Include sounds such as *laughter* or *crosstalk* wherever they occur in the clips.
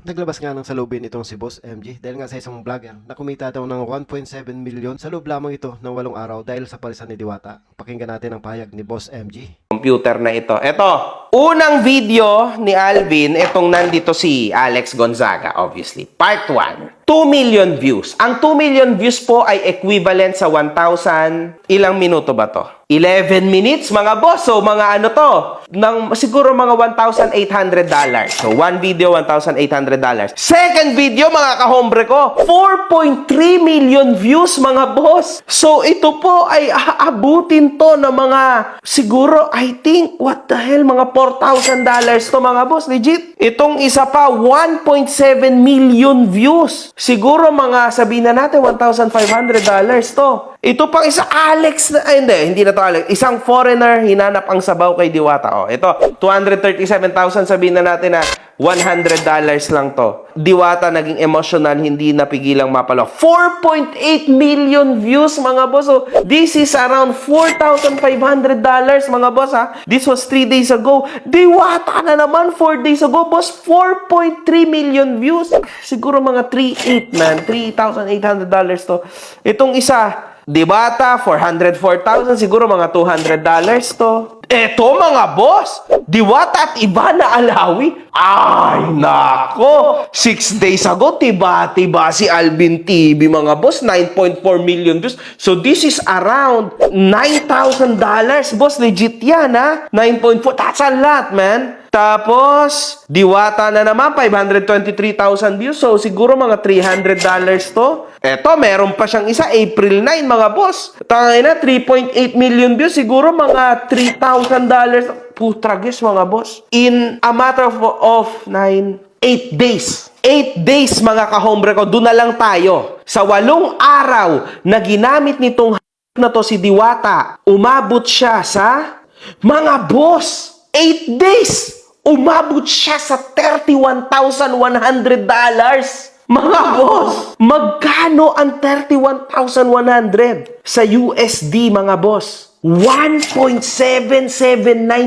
Naglabas nga ng salubin itong si Boss MG dahil nga sa isang vlogger na kumita daw ng 1.7 million sa loob lamang ito ng walong araw dahil sa palisan ni Diwata. Pakinggan natin ang pahayag ni Boss MG. computer na ito. Ito, unang video ni Alvin, itong nandito si Alex Gonzaga, obviously. Part 1. 2 million views. Ang 2 million views po ay equivalent sa 1,000. Ilang minuto ba to? 11 minutes, mga boss. So, mga ano to? Ng, siguro mga $1,800. So, one video, $1,800. Second video, mga kahombre ko, 4.3 million views, mga boss. So, ito po ay aabutin to ng mga, siguro, I think, what the hell, mga $4,000 to, mga boss. Legit. Itong isa pa, 1.7 million views. Siguro, mga, sabihin na natin, $1,500 to. Ito pang isa, Alex na, ay, hindi, hindi na to Alex. Isang foreigner, hinanap ang sabaw kay Diwata. Oh, ito, 237,000, sabihin na natin na $100 lang to. Diwata naging emotional, hindi napigilang mapalo. 4.8 million views, mga boss. So, this is around $4,500, mga boss, ha? This was 3 days ago. Diwata na naman 4 days ago, boss. 4.3 million views. Siguro mga 3.8, man. $3,800 to. Itong isa, Diwata, 404,000. Siguro mga $200 to. Eto mga boss, Diwata at Ivana Alawi. Ay, nako. Six days ago, tiba-tiba si Alvin TV, mga boss. 9.4 million views. So, this is around $9,000. Boss, legit yan, ha? 9.4. That's a lot, man. Tapos, Diwata na naman, 523,000 views. So, siguro mga $300 to. Eto, meron pa siyang isa, April 9, mga boss. Tangay na, 3.8 million views. Siguro mga $3,000. Putragis, mga boss. In a matter of, of 9, 8 days. 8 days, mga kahombre ko. Doon na lang tayo. Sa walong araw na ginamit nitong *laughs* na to si Diwata, umabot siya sa mga boss. 8 days. Umabot siya sa $31,100. Mga boss, magkano ang 31,100 sa USD, mga boss? 1.779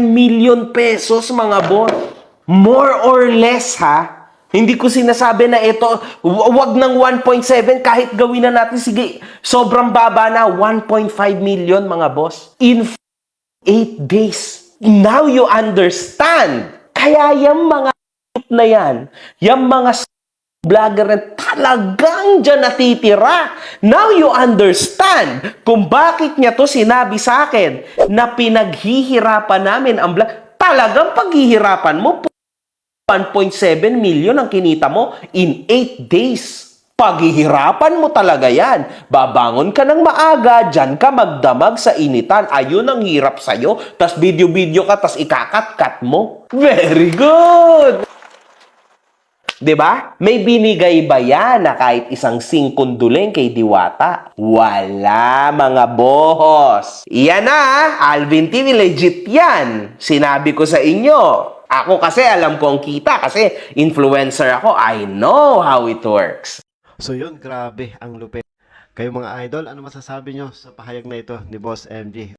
million pesos, mga boss. More or less, ha? Hindi ko sinasabi na ito, wa- wag ng 1.7, kahit gawin na natin, sige, sobrang baba na, 1.5 million, mga boss. In 8 days. Now you understand. Kaya yung mga na yan, yung mga vlogger na talagang dyan natitira. Now you understand kung bakit niya to sinabi sa akin na pinaghihirapan namin ang vlog. Talagang paghihirapan mo, 1.7 million ang kinita mo in 8 days. Paghihirapan mo talaga yan. Babangon ka ng maaga, dyan ka magdamag sa initan. Ayun ang hirap sa'yo. Tas video-video ka, tas ikakat-kat mo. Very good! 'Di ba? May binigay ba yan na kahit isang singkunduling kay Diwata? Wala, mga boss. Yan na, Alvin TV, legit yan. Sinabi ko sa inyo. Ako kasi alam ko ang kita kasi influencer ako. I know how it works. So yun, grabe ang lupit. Kayo mga idol, ano masasabi nyo sa pahayag na ito ni Boss MG?